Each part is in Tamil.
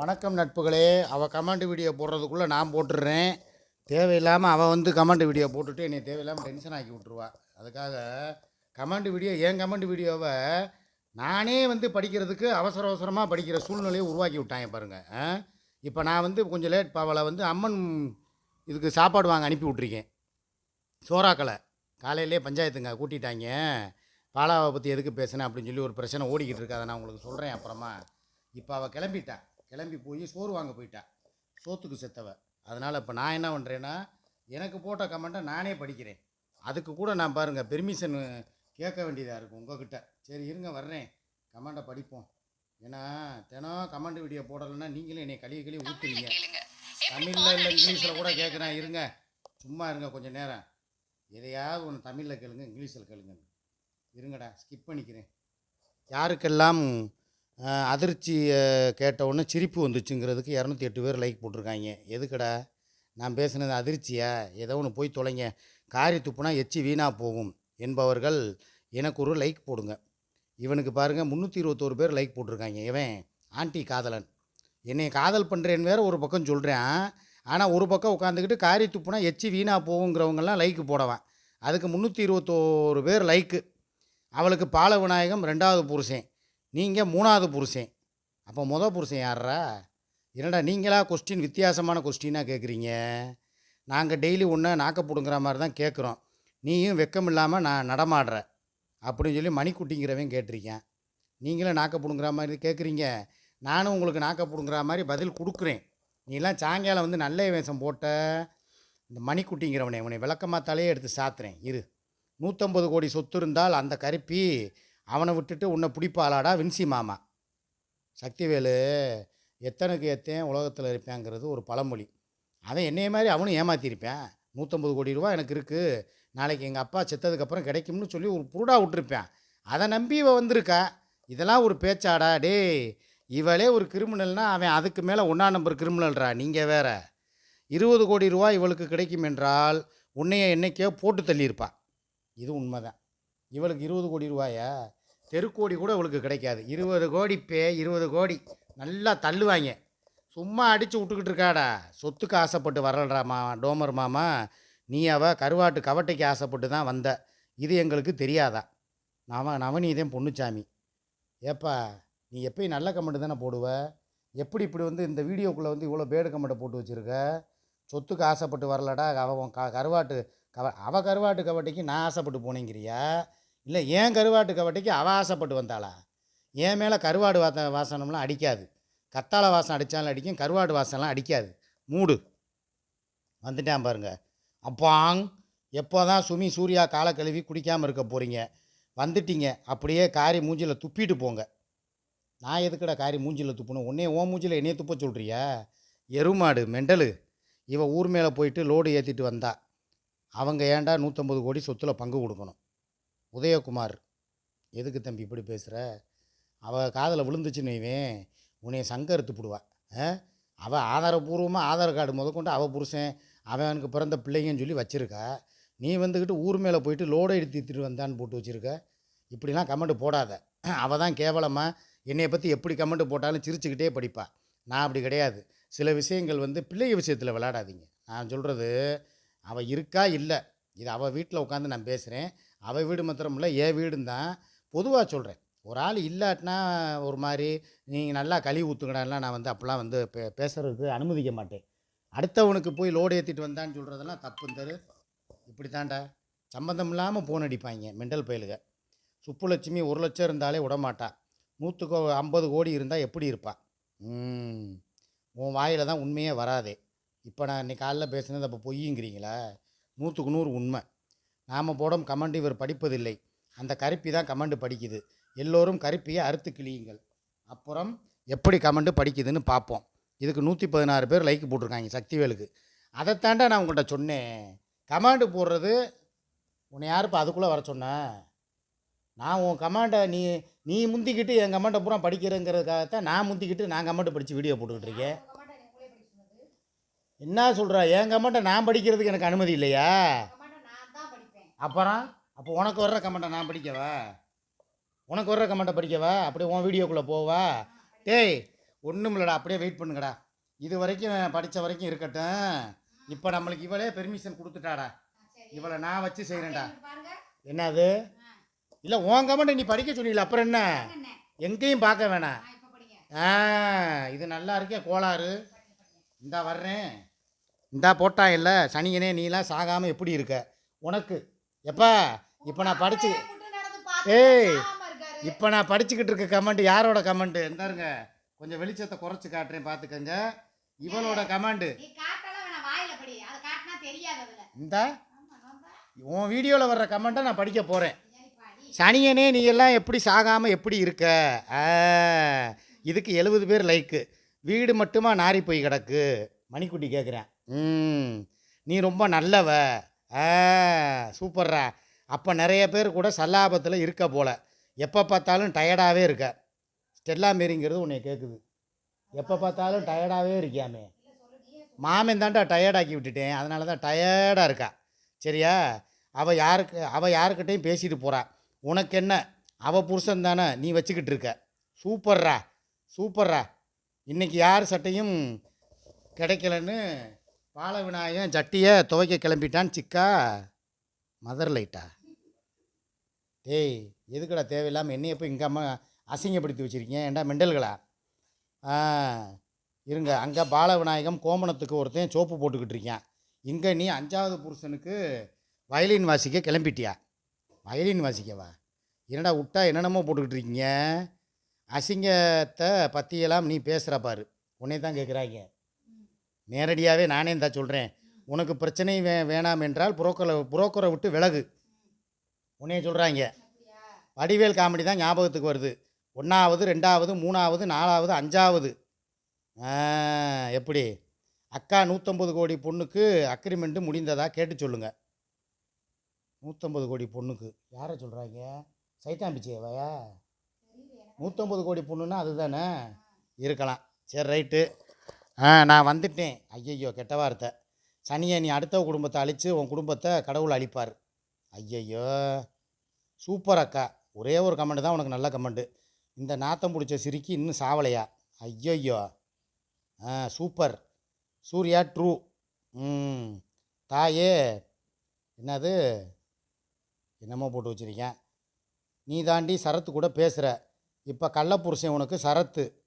வணக்கம் நட்புகளே. அவள் கமெண்ட் வீடியோ போடுறதுக்குள்ளே நான் போட்டுடுறேன் தேவையில்லாமல் அவள் வந்து கமெண்ட் வீடியோ போட்டுட்டு என்னை தேவையில்லாமல் டென்ஷன் ஆக்கி விட்ருவா அதுக்காக கமெண்ட் வீடியோ என் கமெண்ட் வீடியோவை நானே வந்து படிக்கிறதுக்கு அவசர அவசரமாக படிக்கிற சூழ்நிலையை உருவாக்கி விட்டாங்க பாருங்கள் இப்போ நான் வந்து கொஞ்சம் லேட் அவளை வந்து அம்மன் இதுக்கு சாப்பாடு வாங்க அனுப்பி விட்ருக்கேன் சோறாக்களை காலையிலே பஞ்சாயத்துங்க கூட்டிட்டாங்க. பாலாவை பற்றி எதுக்கு பேசினேன் அப்படின்னு சொல்லி ஒரு பிரச்சனை ஓடிக்கிட்டு இருக்கு. அதை நான் உங்களுக்கு சொல்கிறேன் அப்புறமா. இப்போ அவள் கிளம்பிட்டா. கிளம்பி போய் சோறு வாங்க போயிட்டா. சோத்துக்கு செத்தவ. அதனால் இப்போ நான் என்ன பண்ணுறேன்னா எனக்கு போட்ட கமெண்ட்டை நானே படிக்கிறேன். அதுக்கு கூட நான் பாருங்கள் பெர்மிஷன் கேட்க வேண்டியதாக இருக்கும் உங்ககிட்ட. சரி இருங்க வர்றேன். கமெண்ட்டை படிப்போம். ஏன்னா தினம் கமெண்ட் வீடியோ போடலைன்னா நீங்களும் என்னை கழுவி கழுவி ஊற்றுறீங்க தமிழில் இல்லை இங்கிலீஷில் கூட கேட்குறேன் இருங்க. சும்மா இருங்க கொஞ்சம் நேரம். எதையாவது ஒன்று தமிழில் கேளுங்க இங்கிலீஷில் கேளுங்க இருங்கடா ஸ்கிப் பண்ணிக்கிறேன். யாருக்கெல்லாம் அதிர்ச்சி கேட்டவுடனே சிரிப்பு வந்துச்சுங்கிறதுக்கு இரநூத்தி எட்டு பேர் லைக் போட்டிருக்காங்க. எதுக்கடா? நான் பேசினது அதிர்ச்சியா? ஏதோ ஒன்று போய் தொலைங்க. காரி துப்புனா எச்சி வீணாக போகும் என்பவர்கள் எனக்கு ஒரு லைக் போடுங்க. இவனுக்கு பாருங்கள் முந்நூற்றி இருபத்தோரு பேர் லைக் போட்டிருக்காங்க. இவன் ஆண்டி காதலன். என்னை காதல் பண்ணுறேன்னு வேற ஒரு பக்கம் சொல்கிறேன் ஆனால் ஒரு பக்கம் உட்காந்துக்கிட்டு காரி துப்புனா எச்சி வீணாக போகுங்கிறவங்கெல்லாம் லைக்கு போடவான். அதுக்கு முந்நூற்றி இருபத்தோரு பேர் லைக்கு அவளுக்கு பால விநாயகம் ரெண்டாவது புருஷன். நீங்கள் மூணாவது புருஷன். அப்போ முத புருஷன் யாரா என்னடா நீங்களா கொஸ்டின் வித்தியாசமான கொஸ்டினாக கேட்குறீங்க நாங்கள் டெய்லி ஒன்று நாக்க பிடுங்குற மாதிரி தான் கேட்குறோம் நீயும் வெக்கம் இல்லாமல் நான் நடமாடுற. அப்படின்னு சொல்லி மணிக்குட்டிங்கிறவன் கேட்டிருக்கேன். நீங்களும் நாக்க பிடுங்குற மாதிரி கேட்குறீங்க நானும் உங்களுக்கு நாக்க பிடுங்குற மாதிரி பதில் கொடுக்குறேன். நீலாம் சாயங்காலம் வந்து நல்ல வேஷம் போட்ட இந்த மணிக்குட்டிங்கிறவனை உன்னை விளக்கமாக தலையே எடுத்து சாத்துறேன். இரு. நூற்றம்பது கோடி சொத்து இருந்தால் அந்த கருப்பி அவனை விட்டுட்டு உன்னை பிடிப்பாளாடா வின்சி மாமா. சக்திவேலு எத்தனைக்கு எத்தேன் உலகத்தில் இருப்பேங்கிறது ஒரு பழமொழி. அவன் என்னைய மாதிரி அவனும் ஏமாற்றிருப்பேன் நூற்றம்பது கோடி ரூபா எனக்கு இருக்குது நாளைக்கு எங்கள் அப்பா செத்ததுக்கப்புறம் கிடைக்கும்னு சொல்லி ஒரு புருடா விட்டுருப்பேன். அதை நம்பி இவன் வந்திருக்கா? இதெல்லாம் ஒரு பேச்சாடா? டேய் இவளே ஒரு கிரிமினல்னா அவன் அதுக்கு மேலே ஒன்றா நம்பர் கிரிமினல்ரா? நீங்கள் வேற. இருபது கோடி ரூபா இவளுக்கு கிடைக்கும் என்றால் உன்னைய என்னைக்கோ போட்டு தள்ளியிருப்பா. இது உண்மைதான். இவளுக்கு இருபது கோடி ரூபாயா? தெருக்கோடி கூட இவளுக்கு கிடைக்காது. இருபது கோடி பே இருபது கோடி. நல்லா தள்ளுவாங்க. சும்மா அடித்து விட்டுக்கிட்டு இருக்காடா. சொத்துக்கு ஆசைப்பட்டு வரலடா மா டோமர் மாமா. நீ அவ கருவாட்டு கவட்டைக்கு ஆசைப்பட்டு தான் வந்த. இது எங்களுக்கு தெரியாதா? நவ நவநீதம் பொண்ணுச்சாமி ஏப்பா நீ எப்பயும் நல்ல கமெண்ட் தானே போடுவ? எப்படி இப்படி வந்து இந்த வீடியோக்குள்ளே வந்து இவ்வளோ பேடு கமெண்ட்டை போட்டு வச்சுருக்க? சொத்துக்கு ஆசைப்பட்டு வரலடா. அவன் க கருவாட்டு கவ அவ கருவாட்டு கவட்டைக்கு நான் ஆசைப்பட்டு போனேங்கிறியா? இல்லை ஏன் கருவாட்டு கவட்டைக்கு அவள் ஆசைப்பட்டு வந்தாளா? என் மேலே கருவாடு வாச வாசனம்லாம் அடிக்காது? கத்தாழை வாசம் அடித்தாலும் அடிக்கும் கருவாடு வாசம்லாம் அடிக்காது. மூடு. வந்துட்டான் பாருங்க. அப்பாங் எப்போ தான் சுமி சூர்யா காலை கழுவி குடிக்காமல் இருக்க போகிறீங்க வந்துட்டீங்க. அப்படியே காரி மூஞ்சியில் துப்பிட்டு போங்க. நான் எதுக்கடா காரி மூஞ்சியில் துப்பணும்? உன்னே ஓ மூஞ்சியில் என்னைய துப்ப சொல்கிறியா எருமாடு மெண்டலு. இவன் ஊர் மேலே போயிட்டு லோடு ஏற்றிட்டு வந்தா. அவங்க ஏன்டா நூற்றம்பது கோடி சொத்தில் பங்கு கொடுக்கணும்? உதயகுமார் எதுக்கு தம்பி இப்படி பேசுகிற அவள் காதில் விழுந்துச்சுன்னு வைவேன் உன்னைய சங்க அறுத்து ஆ? அவள் ஆதாரபூர்வமாக ஆதார் கார்டு முதற்கொண்டு அவள் புருஷன் அவனுக்கு பிறந்த பிள்ளைங்கன்னு சொல்லி வச்சுருக்கா. நீ வந்துக்கிட்டு ஊர் மேலே போயிட்டு லோடை எடுத்துட்டு வந்தான்னு போட்டு வச்சுருக்க. இப்படிலாம் கமெண்ட் போடாத. அவள் தான் கேவலமாக என்னையை பற்றி எப்படி கமெண்ட் போட்டாலும் சிரிச்சுக்கிட்டே படிப்பா. நான் அப்படி கிடையாது. சில விஷயங்கள் வந்து பிள்ளைங்க விஷயத்தில் விளையாடாதீங்க. நான் சொல்கிறது அவள் இருக்கா? இல்லை. இது அவள் வீட்டில் உட்காந்து நான் பேசுகிறேன் அவள் வீடு மாத்திரம் இல்லை என் வீடும் தான் பொதுவாக சொல்கிறேன் ஒரு ஆள் இல்லாட்டினா ஒரு மாதிரி நீங்கள் நல்லா கழுவி ஊற்றுங்கடாலாம் நான் வந்து அப்போல்லாம் வந்து பே பேசுகிறதுக்கு அனுமதிக்க மாட்டேன். அடுத்தவனுக்கு போய் லோடு ஏற்றிட்டு வந்தான்னு சொல்கிறதெல்லாம் தப்பு தரு. இப்படி தாண்டா சம்மந்தம் இல்லாமல் ஃபோன் அடிப்பாங்க மெண்டல் பயலுக. சுப்புலட்சுமி ஒரு லட்சம் இருந்தாலே விடமாட்டா. நூற்றுக்கு ஐம்பது கோடி இருந்தால் எப்படி இருப்பான் உன் வாயில் தான் உண்மையே வராதே. இப்போ நான் இன்னைக்கு காலைல பேசுனது அப்போ பொய்யுங்கிறீங்களா? நூற்றுக்கு நூறு உண்மை. நாம் போடும் கமெண்ட் இவர் படிப்பதில்லை. அந்த கருப்பி தான் கமெண்ட் படிக்குது. எல்லோரும் கருப்பியை அறுத்து கிளியுங்கள் அப்புறம் எப்படி கமெண்ட் படிக்குதுன்னு பார்ப்போம் இதுக்கு நூற்றி பதினாறு பேர் லைக் போட்டிருக்காங்க சக்திவேலுக்கு. அதைத்தாண்டா நான் உங்கள்கிட்ட சொன்னேன். கமாண்டு போடுறது உன்னை யாருப்பா அதுக்குள்ளே வர சொன்ன? நான் உன் கமாண்டை நீ நீ முந்திக்கிட்டு என் கமெண்ட்டை பூரா படிக்கிறேங்கிறதுக்காகத்தான் நான் முந்திக்கிட்டு நான் கமெண்ட் படித்து வீடியோ போட்டுக்கிட்டு இருக்கேன். என்ன சொல்கிற என் கமெண்ட்டை நான் படிக்கிறதுக்கு எனக்கு அனுமதி இல்லையா? அப்புறம் அப்போ உனக்கு வர்ற கமெண்ட்டை நான் படிக்கவா? உனக்கு வர்ற கமெண்ட்டை படிக்கவா? அப்படியே உன் வீடியோக்குள்ளே போவா? டேய் ஒன்றும் இல்லைடா அப்படியே வெயிட் பண்ணுங்கடா. இது வரைக்கும் படித்த வரைக்கும் இருக்கட்டும். இப்போ நம்மளுக்கு இவளே பெர்மிஷன் கொடுத்துட்டாடா. இவளை நான் வச்சு செய்கிறேன்டா என்னது? இல்லை உன் கமெண்ட் நீ படிக்க சொன்னீங்களே அப்புறம் என்ன? எங்கேயும் பார்க்க வேணாம். ஆ இது நல்லா இருக்கே கோளாறு. இந்தா வர்றேன். இந்தா போட்டான் இல்லை சனியனே நீலாம் சாகாமல் எப்படி இருக்க? உனக்கு. எப்பா இப்போ நான் படிச்சு ஏய். இப்போ நான் படிச்சுக்கிட்டு இருக்க கமெண்ட் யாரோட கமெண்ட் இந்தாருங்க கொஞ்சம் வெளிச்சத்தை குறைச்சி காட்டுறேன் பார்த்துக்கங்க இவளோட கமெண்ட் இந்த. உன் வீடியோவில் வர்ற கமெண்ட்டை நான் படிக்க போகிறேன் சனியனே நீ எல்லாம் எப்படி சாகாமல் எப்படி இருக்க? இதுக்கு எழுபது பேர் லைக்கு வீடு மட்டுமா நாரி போய் கிடக்கு? மணிக்குட்டி கேட்குறேன் ம் நீ ரொம்ப நல்லவ. சூப்பர்ரா. அப்போ நிறைய பேர் கூட சல்லாபத்தில் இருக்க போல். எப்போ பார்த்தாலும் டயர்டாகவே இருக்க. ஸ்டெல்லா மேரிங்கிறது உன்னை கேட்குது எப்போ பார்த்தாலும் டயர்டாகவே இருக்கியாமே. மாமன் தான்டா டயர்டாக்கி விட்டுட்டேன். அதனால தான் டயர்டாக இருக்கா. சரியா? அவள் யாருக்கு அவள் யாருக்கிட்டையும் பேசிட்டு போகிறா உனக்கு என்ன? அவள் புருஷன் தானே நீ வச்சுக்கிட்டு இருக்க. சூப்பர்ரா. சூப்பர்ரா. இன்றைக்கி யார் சட்டையும் கிடைக்கலன்னு பால விநாயகன் சட்டியை துவைக்க கிளம்பிட்டான் சிக்கா. மதர் லைட்டா டேய் எதுக்குடா தேவையில்லாமல் என்னைய போய் இங்கே அம்மா அசிங்கப்படுத்தி வச்சுருக்கீங்க? ஏன்டா மெண்டல்களா? ஆ இருங்க. அங்கே பால விநாயகம் கோமணத்துக்கு ஒருத்தன் சோப்பு போட்டுக்கிட்டு இருக்கேன். இங்கே நீ அஞ்சாவது புருஷனுக்கு வயலின் வாசிக்க கிளம்பிட்டியா? வயலின் வாசிக்கவா? என்னடா விட்டா என்னென்னமோ போட்டுக்கிட்டு இருக்கீங்க? அசிங்கத்தை பற்றியெல்லாம் நீ பேசுகிற பாரு. உன்னே தான் கேட்குறாங்க நேரடியாகவே நானே தான் சொல்கிறேன் உனக்கு பிரச்சனை வே வேணாம் என்றால் புரோக்கரை புரோக்கரை விட்டு விலகு. உன்னே சொல்கிறாங்க வடிவேல் காமெடி தான் ஞாபகத்துக்கு வருது. ஒன்றாவது ரெண்டாவது மூணாவது நாலாவது அஞ்சாவது. எப்படி? அக்கா நூற்றம்பது கோடி பொண்ணுக்கு அக்ரிமெண்ட்டு முடிந்ததா? கேட்டு சொல்லுங்கள் நூற்றம்பது கோடி பொண்ணுக்கு. யாரை சொல்கிறாங்க சைத்தான் நூற்றம்பது கோடி பொண்ணுன்னா அதுதானே? இருக்கலாம். சரி ரைட்டு. ஆ நான் வந்துட்டேன். ஐயையோ கெட்ட வார்த்தை. சனியை நீ அடுத்த குடும்பத்தை அழித்து உன் குடும்பத்தை கடவுள் அழிப்பார். ஐயையோ. சூப்பர் அக்கா. ஒரே ஒரு கமெண்ட் தான் உனக்கு நல்ல கமெண்ட்டு இந்த நாத்தம் பிடிச்ச சிரிக்கி இன்னும் சாவலையா? ஐயையோ. ஆ சூப்பர். சூர்யா ட்ரூ. ம். தாயே. என்னது? என்னமோ போட்டு வச்சுருக்கேன். நீ தாண்டி சரத்து கூட பேசுகிற இப்போ கள்ளப்புருஷன் உனக்கு சரத்து.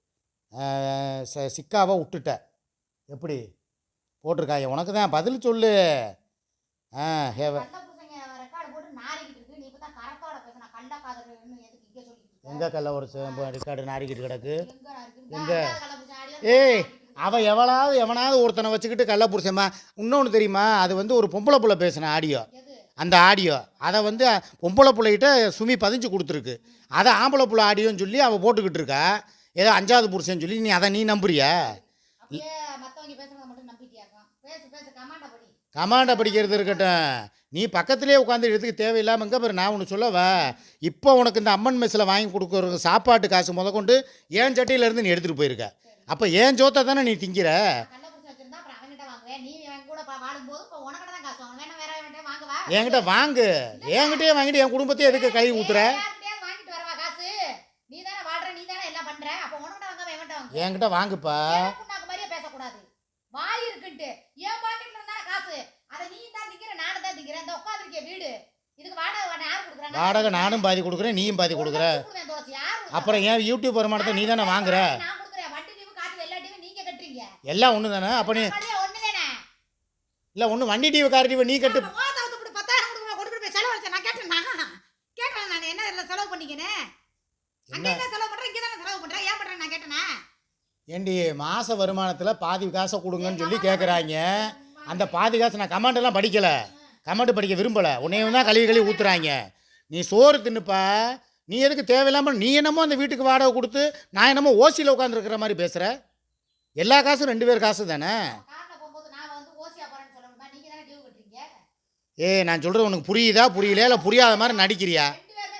சிக்காவை விட்டுட்ட எப்படி? போட்டிருக்காங்க உனக்கு தான் பதில் சொல்லு. ஆ ஹேவ? எங்கே கள்ள ஒரு ரெக்கார்டு நாரிக்கிட்டு கிடக்கு? எங்க? ஏய் அவள் எவளாவது எவனாவது ஒருத்தனை வச்சுக்கிட்டு கள்ள புருஷமா இன்னொன்று தெரியுமா? அது வந்து ஒரு பொம்பளை புள்ள பேசின ஆடியோ? அந்த ஆடியோ. அதை வந்து பொம்பளை பிள்ளைகிட்ட சுமி பதிஞ்சு கொடுத்துருக்கு. அதை ஆம்பளை புள்ள ஆடியோன்னு சொல்லி அவள் போட்டுக்கிட்டு இருக்கா. ஏதோ அஞ்சாவது புருஷன் சொல்லி நீ அதை நீ நம்புறியா? கமாண்ட படி. கமாண்டை படிக்கிறது இருக்கட்டும். நீ பக்கத்துலேயே உட்காந்து எடுத்துக்க தேவையில்லாமல் எங்கே பாரு நான் ஒன்று சொல்லவா? இப்போ உனக்கு இந்த அம்மன் மெஸ்ஸில் வாங்கி கொடுக்குற சாப்பாட்டு காசு முதற்கொண்டு ஏன் சட்டியிலேருந்து நீ எடுத்துகிட்டு போயிருக்க? அப்போ ஏன் சோத்தை தானே நீ திங்கிற? என்கிட்ட வாங்கு. என்கிட்டயே வாங்கிட்டு என் குடும்பத்தையே எதுக்கு கை ஊத்துற யார்கிட்டயாவது வாங்கிட்டு வரவா காசு நீ தானே வாழ்ற நீ தானே எல்லாம் பண்ற அப்ப உனக்கிட்ட வாங்க எவன்கிட்ட வாங்க என்கிட்ட வாங்குப்பா. பேசக்கூடாது. வாய் இருக்குன்ட்டு. என் பாக்கெட்ல இருந்தா காசு. அதை நீ தான் திங்கிற நானும் தான் திங்கிறேன் இந்த உட்காந்துருக்கிய வீடு. இதுக்கு வாடகை யார் கொடுக்குறாங்க? வாடகை நானும் பாதி கொடுக்குறேன் நீயும் பாதி கொடுக்குற அப்புறம் ஏன் யூடியூப் வருமானத்தை நீ தானே வாங்குற? நான் கொடுக்குறேன். வண்டி டிவி காட்டு எல்லா டிவி நீங்க கட்டுறீங்க. எல்லாம் ஒன்று தானே அப்போ நீ இல்லை ஒன்று வண்டி டிவி கார் டிவி நீ கட்டு அப்ப மோத அவுத்து போட்டு பத்தாயிரம் கொடுக்குமா கொண்டு போய் செலவு வச்சேன் நான் கேட்டேன் நான் கேட்டேன் நான் என்ன இதுல செலவு பண்ணிக்கினேன் அங்க என்ன என்ன செலவு பண்றேன் இங்க தானே செலவு பண்றேன் ஏன் பண்றேன் நான் கேட்டேனா ஏண்டி மாத வருமானத்தில் பாதி காசை கொடுங்கன்னு சொல்லி கேட்குறாங்க அந்த பாதி காசு நான் கமெண்ட் எல்லாம் படிக்கலை. கமெண்ட் படிக்க விரும்பலை. உன்னையும் தான் கழுவி கழுவி ஊத்துறாங்க. நீ சோறு தின்னுப்பா. நீ எதுக்கு தேவையில்லாமல் நீ என்னமோ அந்த வீட்டுக்கு வாடகை கொடுத்து நான் என்னமோ ஓசியில் உட்காந்துருக்கிற மாதிரி பேசுகிற எல்லா காசும் ரெண்டு பேர் காசு தானே? போகும்போது நான் சொல்கிறது உனக்கு புரியுதா புரியலையா? இல்லை புரியாத மாதிரி நடிக்கிறியா? செலவு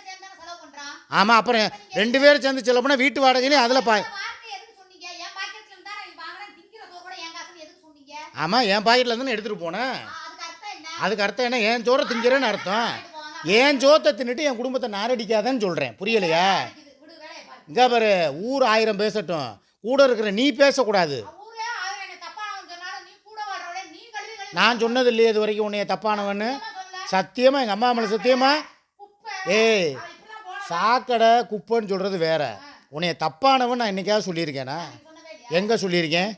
ஆமாம் அப்புறம் ரெண்டு பேரும் சேர்ந்து சொல்ல போனால் வீட்டு வாடகையிலையும் அதில் பா அந்த வார்த்தை எதுக்கு சொன்னீங்க என் பாக்கெட்ல இருந்தா நான் வாங்குறேன் திங்கிற சோறு கூட என் காசுன்னு எதுக்கு சொன்னீங்க ஆமாம் என் பாக்கெட்டில் தானே எடுத்துகிட்டு போனேன் அதுக்கு அர்த்தம் என்ன? என் சோறை திங்கிறேன்னு அர்த்தம். ஏன் சோத்தை தின்னுட்டு என் குடும்பத்தை நாரடிக்காதன்னு சொல்கிறேன் புரியலையா? இங்கே பாரு ஊர் ஆயிரம் பேசட்டும். கூட இருக்கிற நீ பேசக்கூடாது. நான் சொன்னது இல்லையே இது வரைக்கும் உன்னைய தப்பானவன்னு. சத்தியமாக எங்கள் அம்மா அம்மளை சத்தியமா? ஏய் சாக்கடை குப்பைன்னு சொல்கிறது வேற. உன்னைய தப்பானவன் நான் என்னைக்காவது சொல்லியிருக்கேனா? எங்கே சொல்லியிருக்கேன்?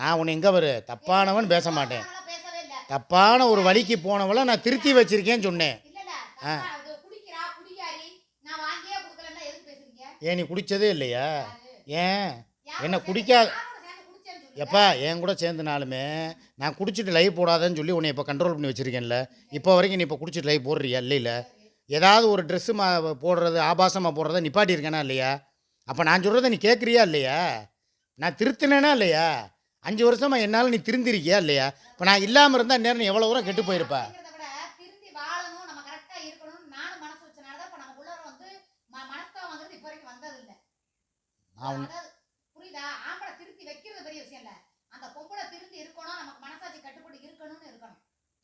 நான் உன்னை எங்கே வரு தப்பானவன் பேச மாட்டேன். தப்பான ஒரு வழிக்கு போனவளை நான் திருத்தி வச்சிருக்கேன்னு சொன்னேன். பேசுறீங்க? ஏன் நீ குடிச்சதே இல்லையா? ஏன்? என்ன குடிக்காத. எப்பா என் கூட சேர்ந்தனாலுமே நான் குடிச்சிட்டு லைவ் போடாதேன்னு சொல்லி உன்னை இப்போ கண்ட்ரோல் பண்ணி வச்சுருக்கேன்ல. இப்போ வரைக்கும் நீ இப்போ குடிச்சிட்டு லைவ் போடுறியா? இல்லைல்ல ஏதாவது ஒரு ட்ரெஸ்ஸு மா போடுறது ஆபாசமாக போடுறத நிப்பாட்டியிருக்கேனா இல்லையா? அப்போ நான் சொல்கிறத நீ கேட்குறியா இல்லையா? நான் திருத்தினேனா இல்லையா? அஞ்சு வருஷமாக என்னால் நீ திருந்திருக்கியா இல்லையா? இப்போ நான் இல்லாமல் இருந்தால் நேரம் எவ்வளோ தூரம் கெட்டு போயிருப்பா?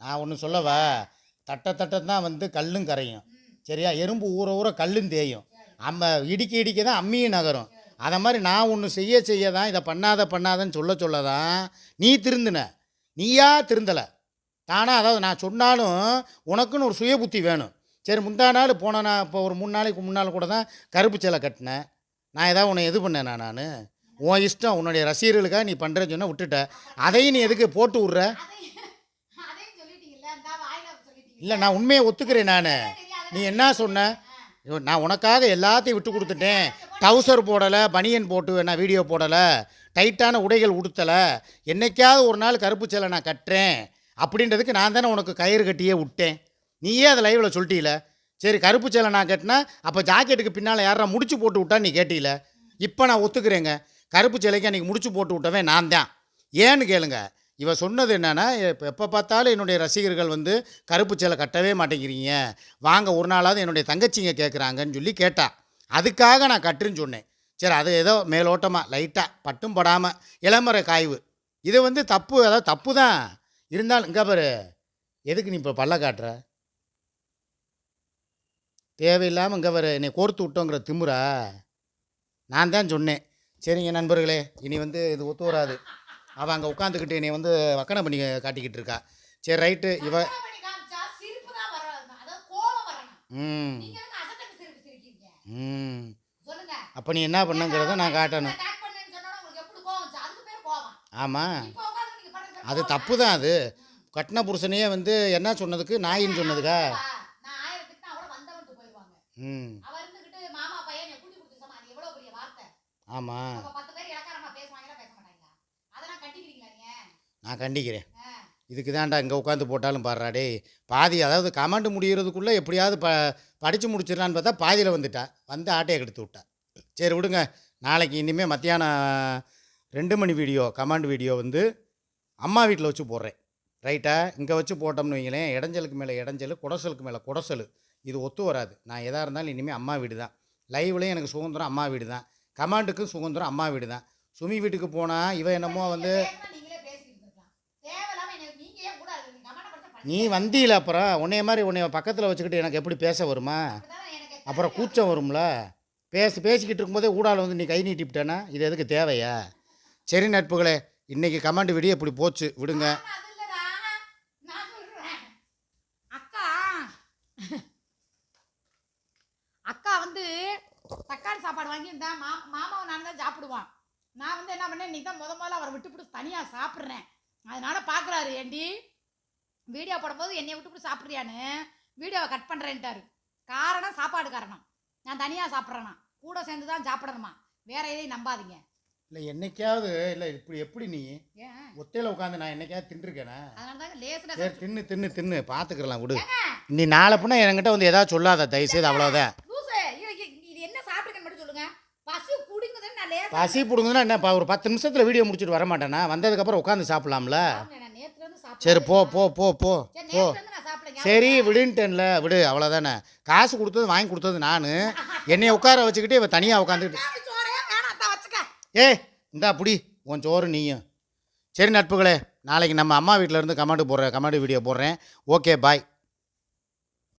நான் ஒன்று சொல்லவா? தட்ட தட்ட தான் வந்து கல்லும் கரையும். சரியா? எறும்பு ஊற ஊற கல்லும் தேயும். அம்ம இடிக்க இடிக்க தான் அம்மியும் நகரும். அதை மாதிரி நான் ஒன்று செய்ய செய்ய தான் இதை பண்ணாத பண்ணாதன்னு சொல்ல சொல்ல தான் நீ திருந்தின. நீயா திருந்தலை. தானாக அதாவது நான் சொன்னாலும் உனக்குன்னு ஒரு சுய புத்தி வேணும். சரி முந்தா நாள் போன நான் இப்போ ஒரு மூணு நாளைக்கு முன்னால் கூட தான் கருப்பு சேலை கட்டினேன் நான் ஏதாவது உன்னை எது பண்ணேனா நான்? உன் இஷ்டம் உன்னுடைய ரசிகர்களுக்காக நீ பண்ணுறேன்னு சொன்னால் விட்டுட்ட. அதையும் நீ எதுக்கு போட்டு விட்ற? இல்லை நான் உண்மையை ஒத்துக்கிறேன் நான். நீ என்ன சொன்ன? நான் உனக்காக எல்லாத்தையும் விட்டு கொடுத்துட்டேன். டவுசர் போடலை பனியன் போட்டு நான் வீடியோ போடலை டைட்டான உடைகள் உடுத்தலை என்னைக்காவது ஒரு நாள் கருப்பு சேலை நான் கட்டுறேன் அப்படின்றதுக்கு நான் தானே உனக்கு கயிறு கட்டியே விட்டேன். நீயே அதை லைவில் சொல்லிட்டீல. சரி கருப்பு சேலை நான் கட்டினா அப்போ ஜாக்கெட்டுக்கு பின்னால் யாரா முடிச்சு போட்டு விட்டா நீ கேட்டீல. இப்போ நான் ஒத்துக்கிறேங்க. கருப்பு சேலைக்கு அன்றைக்கி முடிச்சு போட்டு விட்டவன் நான் தான். ஏன்னு கேளுங்க. இவ சொன்னது என்னென்னா இப்போ எப்போ பார்த்தாலும் என்னுடைய ரசிகர்கள் வந்து கருப்பு சேலை கட்டவே மாட்டேங்கிறீங்க. வாங்க ஒரு நாளாவது என்னுடைய தங்கச்சிங்க கேட்குறாங்கன்னு சொல்லி கேட்டா. அதுக்காக நான் கட்டுன்னு சொன்னேன். சரி அது ஏதோ மேலோட்டமாக லைட்டாக பட்டும் படாமல் இளமர காய்வு. இது வந்து தப்பு அதாவது தப்பு தான் இருந்தாலும் இங்கே பாரு எதுக்கு நீ இப்போ பல்ல காட்டுற? தேவையில்லாமல் இங்கே பாரு என்னை கோர்த்து விட்டோங்கிற திமுறா? நான் தான் சொன்னேன். சரிங்க நண்பர்களே இனி வந்து இது ஒத்து வராது. அவள் அங்கே உட்காந்துக்கிட்டு என்னை வந்து வக்கனை பண்ணி காட்டிக்கிட்டு இருக்கா. சரி ரைட்டு இவ கற்பனை ம். அப்போ நீ என்ன பண்ணுங்கிறத நான் காட்டணும். ஆமாம் அது. தப்பு தான்? அது. கட்டின புருஷனையே வந்து என்ன சொன்னதுக்கு? நாயின்னு சொன்னதுக்கா? ம். ஆமாம் நான் கண்டிக்கிறேன். இதுக்கு தான்டா இங்கே உட்காந்து போட்டாலும் பாடுறாடே பாதி அதாவது கமாண்டு முடிகிறதுக்குள்ளே எப்படியாவது ப படித்து முடிச்சிடலான்னு பார்த்தா பாதியில் வந்துட்டா. வந்து ஆட்டையை கெடுத்து விட்டா. சரி விடுங்க. நாளைக்கு இனிமேல் மத்தியானம் ரெண்டு மணி வீடியோ கமாண்ட் வீடியோ வந்து அம்மா வீட்டில் வச்சு போடுறேன். ரைட்டா? இங்கே வச்சு போட்டோம்னு வைங்களேன். இடைஞ்சலுக்கு மேலே இடைஞ்சல் குடசலுக்கு மேலே குடசல். இது ஒத்து வராது. நான் எதாக இருந்தாலும் இனிமேல் அம்மா வீடு தான். லைவ்லேயும் எனக்கு சுதந்திரம் அம்மா வீடு தான். கமாண்டுக்கும் சுதந்திரம் அம்மா வீடு தான். சுமி வீட்டுக்கு போனால் இவன் என்னமோ வந்து பேசினா நீங்களே பேசிக்கிட்டு இருக்கலாம் தேவையில்லாம எனக்கு நீங்க ஏன் கூட இருக்கீங்க கமெண்ட் படிச்சா நீ வந்தியில் அப்புறம் உன்னைய மாதிரி உன்னைய பக்கத்தில் வச்சுக்கிட்டு எனக்கு எப்படி பேச வருமா? அப்புறம் கூச்சம் வரும்ல? பேசி பேசிக்கிட்டு இருக்கும்போதே ஊடால வந்து நீ கை நீட்டிவிட்டேன்னா இது எதுக்கு தேவையா? சரி நட்புகளே இன்றைக்கி கமெண்ட் விடிய இப்படி போச்சு. விடுங்க. நான் அக்கா அக்கா வந்து தக்காளி சாப்பாடு வாங்கியிருந்தா மா மாமாவை நான் தான் சாப்பிடுவான் நான் வந்து என்ன பண்ணேன் இன்னைக்கு தான் முத முதல்ல அவரை விட்டுப்பிட்டு தனியாக சாப்பிட்றேன். அதனால பார்க்குறாரு ஏண்டி? வீடியோ போடும்போது என்னை விட்டுப்பிட்டு சாப்பிட்றியான்னு வீடியோவை கட் பண்ணுறேன்ட்டாரு காரணம் சாப்பாடு காரணம். நான் தனியாக சாப்பிட்றேனா? கூட சேர்ந்து தான் சாப்பிடணுமா? வேற எதையும் நம்பாதீங்க. இல்லை என்னைக்காவது இல்லை இப்படி எப்படி நீ? ஒத்தையில் உட்காந்து நான் என்னைக்காவது தின்றுருக்கேனா? சரி தின்னு தின்னு தின்னு பார்த்துக்கலாம் விடு. நீ நாளை பின்ன என்கிட்ட வந்து ஏதாவது சொல்லாத தயவுசெய்து அவ்வளோதான் பசு பிடுங்குதுன்னா என்ன? ஒரு பத்து நிமிஷத்தில் வீடியோ முடிச்சுட்டு வர மாட்டேனா? வந்ததுக்கப்புறம் உட்காந்து சாப்பிட்லாம்ல. சரி போ போ போ போ சரி, போ. சரி விடுன்ட்டேன்ல விடு அவ்வளோதானே காசு கொடுத்தது வாங்கி கொடுத்தது நான். என்னைய உட்கார வச்சுக்கிட்டு இவ தனியாக உட்காந்துக்கிட்டு. ஏ இந்தா புடி உன் சோறு நீயும். சரி நட்புகளே நாளைக்கு நம்ம அம்மா வீட்டில் இருந்து கமெண்ட் போடுறேன் கமெண்ட் வீடியோ போடுறேன். Okay bye.